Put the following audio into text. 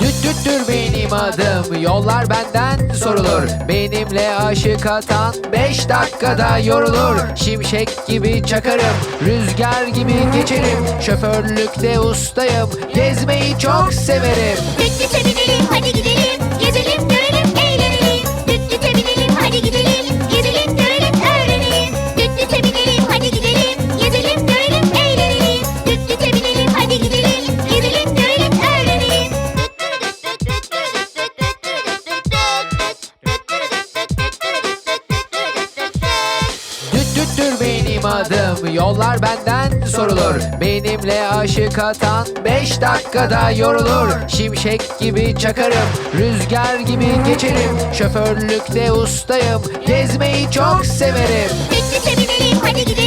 Düttür benim adım Yollar benden sorulur. Benimle aşık atan Beş dakikada yorulur. Şimşek gibi çakarım Rüzgar gibi geçerim. Şoförlükte ustayım Gezmeyi çok severim. Hadi benim adım Yollar benden sorulur. Benimle aşık atan Beş dakikada yorulur. Şimşek gibi çakarım Rüzgar gibi geçerim. Şoförlükte ustayım Gezmeyi çok severim. Düte binelim hadi gidelim